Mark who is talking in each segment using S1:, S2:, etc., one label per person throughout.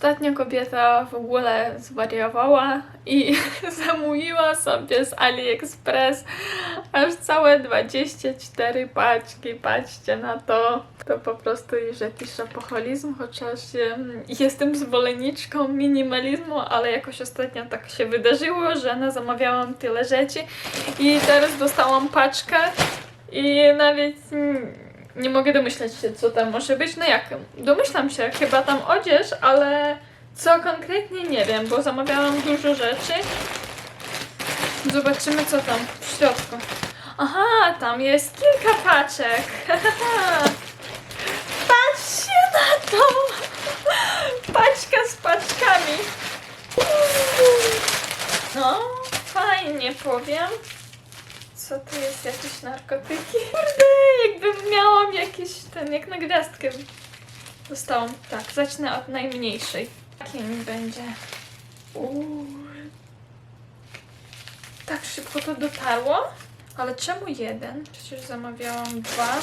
S1: Ostatnio kobieta w ogóle zwariowała i zamówiła sobie z AliExpress aż całe 24 paczki. Patrzcie na to. To po prostu już jakiś apoholizm, chociaż em, jestem zwolenniczką minimalizmu, ale jakoś ostatnio tak się wydarzyło, że na zamawiałam tyle rzeczy i teraz dostałam paczkę i nawet nie mogę domyśleć się, co tam może być. No jak, domyślam się, chyba tam odzież, ale co konkretnie nie wiem, bo zamawiałam dużo rzeczy. Zobaczymy, co tam w środku. Aha, tam jest kilka paczek. Patrzcie na to! Paczka z paczkami. No, fajnie powiem. Co to jest? Jakieś narkotyki? Kurde, jakbym miałam jakiś ten, jak na gwiazdkę. Dostałam. Tak, zacznę od najmniejszej. Kim będzie? Uuu. Tak szybko to dotarło? Ale czemu jeden? Przecież zamawiałam dwa.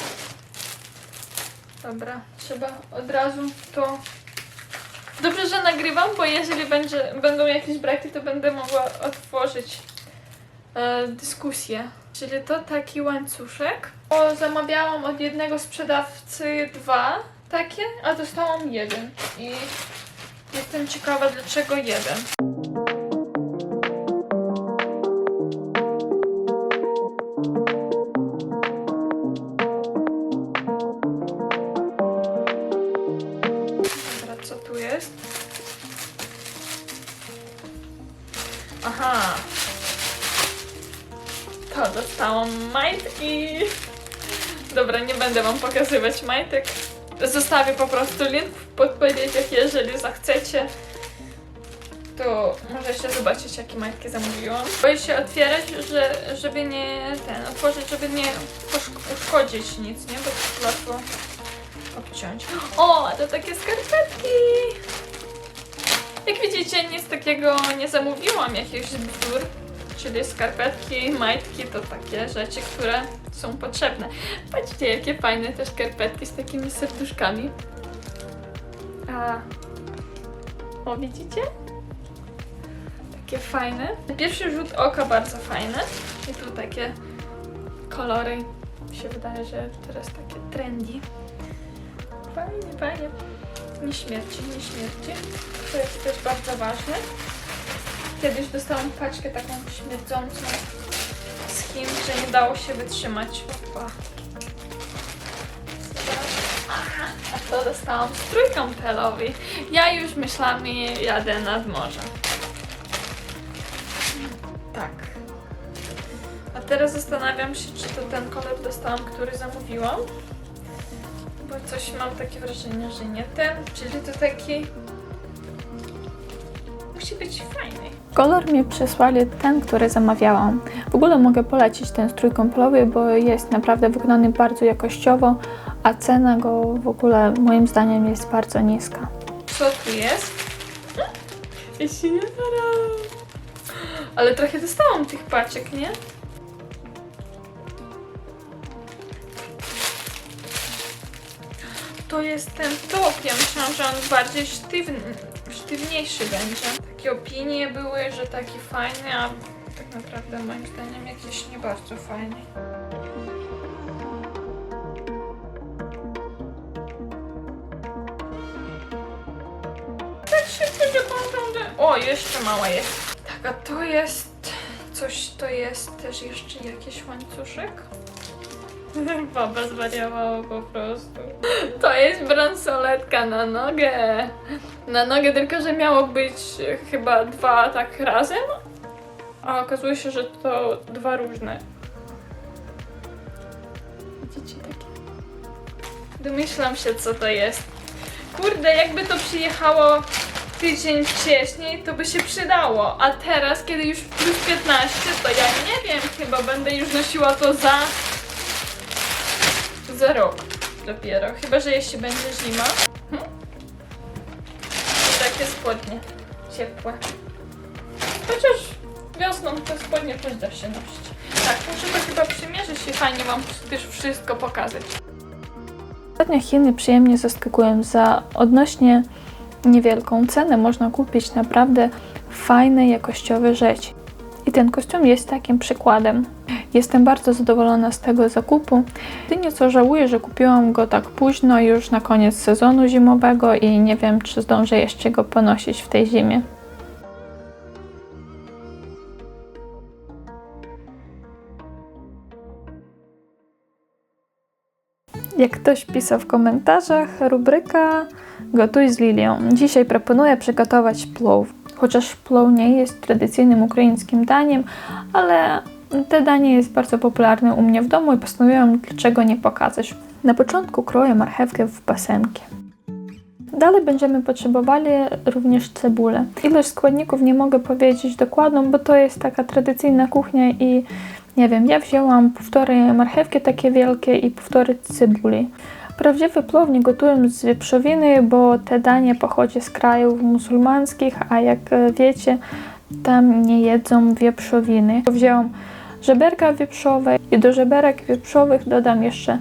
S1: Dobra, trzeba od razu to... Dobrze, że nagrywam, bo jeżeli będzie, będą jakieś braki, to będę mogła otworzyć e, dyskusję. Czyli to taki łańcuszek. O, zamawiałam od jednego sprzedawcy dwa takie, a dostałam jeden. I jestem ciekawa, dlaczego jeden. Będę wam pokazywać majtek. Zostawię po prostu link w podpowiedziach, jeżeli zachcecie. To możecie zobaczyć, jakie majtki zamówiłam. Boję się otwierać, że, żeby nie ten, otworzyć, żeby nie uszkodzić nic, nie? Bo to łatwo obciąć. O, to takie skarpetki! Jak widzicie, nic takiego nie zamówiłam, jakichś bzdur. Czyli skarpetki, majtki to takie rzeczy, które są potrzebne. Patrzcie, jakie fajne te skarpetki z takimi serduszkami. A... O, widzicie? Takie fajne. Pierwszy rzut oka bardzo fajne. I tu takie kolory. Mi się wydaje, że teraz takie trendy. Fajnie, fajnie. Nie śmierci, nie śmierci. To jest też bardzo ważne. Kiedyś dostałam paczkę taką śmierdzącą z Chin, że nie dało się wytrzymać. Opa. A to dostałam strój kąpielowy. Ja już myślami jadę nad morze. Tak. A teraz zastanawiam się, czy to ten kolor dostałam, który zamówiłam. Bo coś mam takie wrażenie, że nie ten. Czyli to taki... Być fajny.
S2: Kolor mi przysłali ten, który zamawiałam. W ogóle mogę polecić ten strój kąpielowy, bo jest naprawdę wykonany bardzo jakościowo, a cena go w ogóle moim zdaniem jest bardzo niska.
S1: Co tu jest? Ja się nie zaraz. Ale trochę dostałam tych paczek, nie? To jest ten top. Ja myślałam, że on bardziej sztywny, sztywniejszy będzie. Takie opinie były, że taki fajny, a tak naprawdę moim zdaniem jakiś nie bardzo fajny. Tak szybko kończą. O, jeszcze mała jest. Tak, a to jest... Coś to jest też jeszcze jakiś łańcuszek? Baba zwariowała po prostu. To jest bransoletka na nogę. Na nogę, tylko że miało być chyba dwa tak razem. A okazuje się, że to dwa różne. Widzicie takie? Domyślam się, co to jest. Kurde, jakby to przyjechało tydzień wcześniej, to by się przydało. A teraz, kiedy już plus 15, to ja nie wiem, chyba będę już nosiła to za za rok dopiero. Chyba, że jeszcze będzie zima. Hm? Takie spodnie ciepłe. Chociaż wiosną te spodnie też da się nosić. Tak, muszę to chyba przymierzyć i fajnie wam też wszystko pokazać.
S2: Ostatnio Chiny przyjemnie zaskakują za odnośnie niewielką cenę można kupić naprawdę fajne, jakościowe rzeczy. I ten kostium jest takim przykładem. Jestem bardzo zadowolona z tego zakupu. Jedynie co żałuję, że kupiłam go tak późno, już na koniec sezonu zimowego i nie wiem, czy zdążę jeszcze go ponosić w tej zimie. Jak ktoś pisał w komentarzach, rubryka Gotuj z Lilią. Dzisiaj proponuję przygotować plow. Chociaż plow nie jest tradycyjnym ukraińskim daniem, ale te danie jest bardzo popularne u mnie w domu i postanowiłam dlaczego nie pokazać. Na początku kroję marchewkę w pasemki. Dalej będziemy potrzebowali również cebulę. Ilość składników nie mogę powiedzieć dokładną, bo to jest taka tradycyjna kuchnia i nie wiem, ja wzięłam półtorej marchewki takie wielkie i półtorej cebuli. Prawdziwy plow nie z wieprzowiny, bo te danie pochodzi z krajów muzułmańskich, a jak e, wiecie, tam nie jedzą wieprzowiny. Wzięłam żeberka wieprzowe i do żeberek wieprzowych dodam jeszcze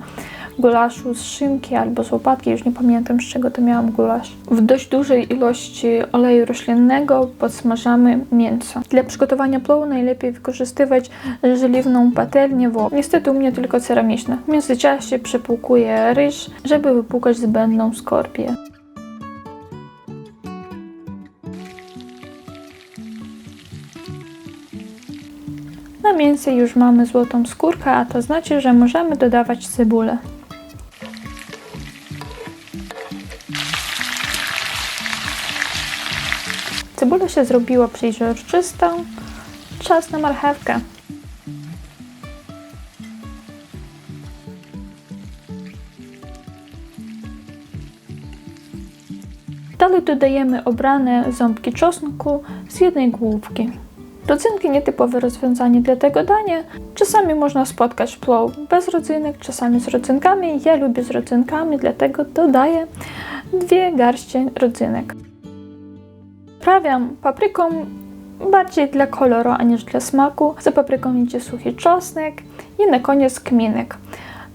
S2: gulaszu z szynki albo z łopatki, już nie pamiętam z czego to miałam gulasz. W dość dużej ilości oleju roślinnego podsmażamy mięso. Dla przygotowania plowu najlepiej wykorzystywać żeliwną patelnię, bo niestety u mnie tylko ceramiczna. W międzyczasie przepłukuję ryż, żeby wypłukać zbędną skorpię. Na mięsie już mamy złotą skórkę, a to znaczy, że możemy dodawać cebulę. Cebula się zrobiła przejrzystą. Czas na marchewkę. Dalej dodajemy obrane ząbki czosnku z jednej główki. Rodzynki nietypowe rozwiązanie dla tego dania. Czasami można spotkać plow bez rodzynek, czasami z rodzynkami. Ja lubię z rodzynkami, dlatego dodaję dwie garście rodzynek. Sprawiam papryką bardziej dla koloru, aniż dla smaku. Za papryką idzie suchy czosnek i na koniec kminek.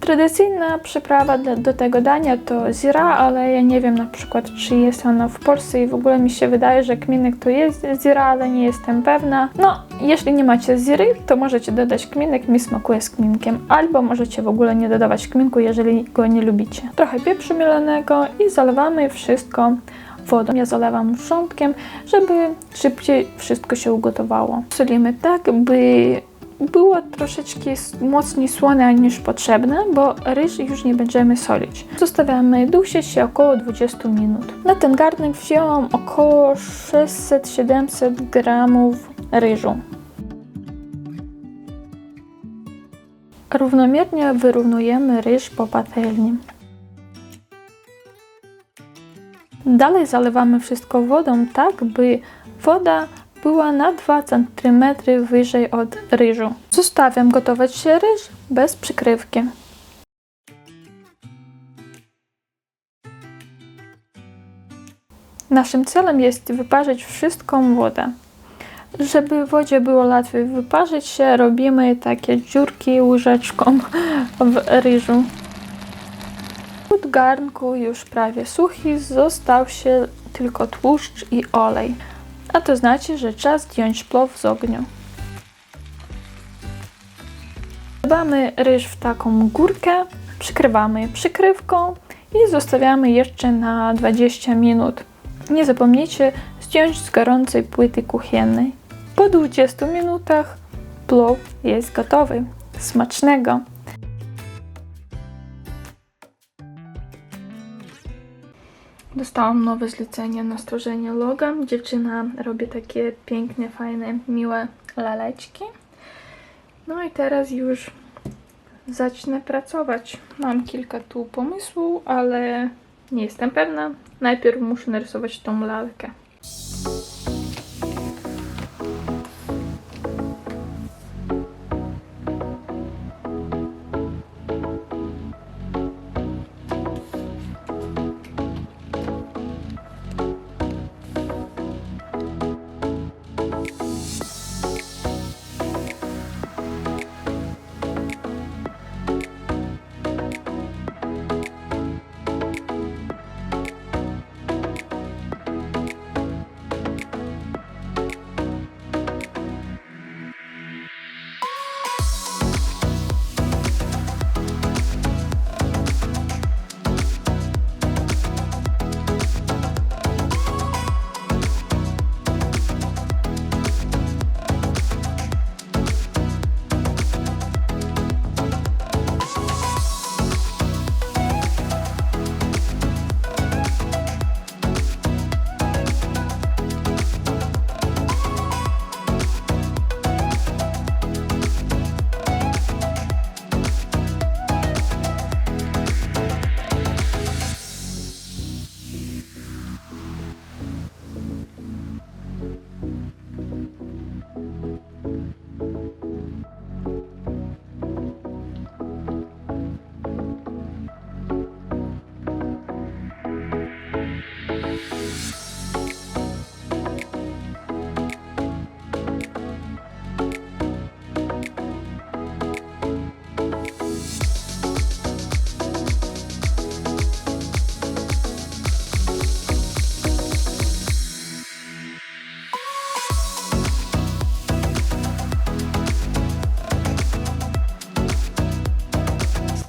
S2: Tradycyjna przyprawa do tego dania to zira, ale ja nie wiem na przykład, czy jest ona w Polsce i w ogóle mi się wydaje, że kminek to jest zira, ale nie jestem pewna. No, jeśli nie macie ziry, to możecie dodać kminek, mi smakuje z kminkiem, albo możecie w ogóle nie dodawać kminku, jeżeli go nie lubicie. Trochę pieprzu mielonego i zalewamy wszystko wodą. Ja zalewam wrzątkiem, żeby szybciej wszystko się ugotowało. Solimy tak, by było troszeczkę mocniej słone niż potrzebne, bo ryż już nie będziemy solić. Zostawiamy dusić się około 20 minut. Na ten garnek wzięłam około 600-700 gramów ryżu. Równomiernie wyrównujemy ryż po patelni. Dalej zalewamy wszystko wodą tak, by woda była na 2 cm wyżej od ryżu. Zostawiam gotować się ryż bez przykrywki. Naszym celem jest wyparzyć wszystką wodę. Żeby wodzie było łatwiej wyparzyć się, robimy takie dziurki łyżeczką w ryżu. Pod garnku już prawie suchy, został się tylko tłuszcz i olej a to znaczy, że czas zdjąć plow z ognia. Dbamy ryż w taką górkę, przykrywamy przykrywką i zostawiamy jeszcze na 20 minut. Nie zapomnijcie zdjąć z gorącej płyty kuchennej. Po 20 minutach plow jest gotowy. Smacznego! Dostałam nowe zlecenie na stworzenie loga. Dziewczyna robi takie piękne, fajne, miłe laleczki. No i teraz już zacznę pracować. Mam kilka tu pomysłów, ale nie jestem pewna. Najpierw muszę narysować tą lalkę.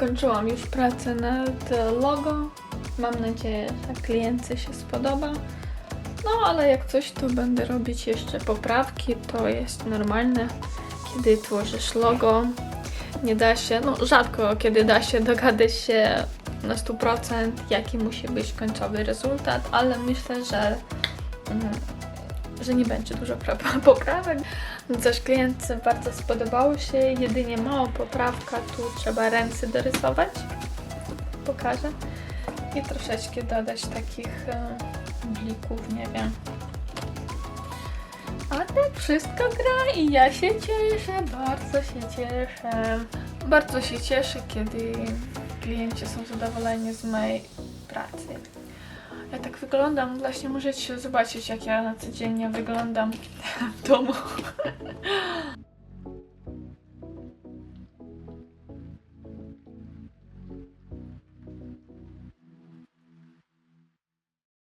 S2: Skończyłam już pracę nad logo. Mam nadzieję, że klientce się spodoba. No, ale jak coś, to będę robić jeszcze poprawki. To jest normalne, kiedy tworzysz logo. Nie da się, no rzadko kiedy da się dogadać się na 100% jaki musi być końcowy rezultat, ale myślę, że, mm, że nie będzie dużo pra- poprawek. Coś klientce bardzo spodobało się, jedynie mała poprawka, tu trzeba ręce dorysować. Pokażę. I troszeczkę dodać takich e, blików, nie wiem. A tak wszystko gra i ja się cieszę, bardzo się cieszę. Bardzo się cieszę, kiedy klienci są zadowoleni z mojej pracy. Ja tak wyglądam, właśnie możecie zobaczyć jak ja codziennie wyglądam w domu.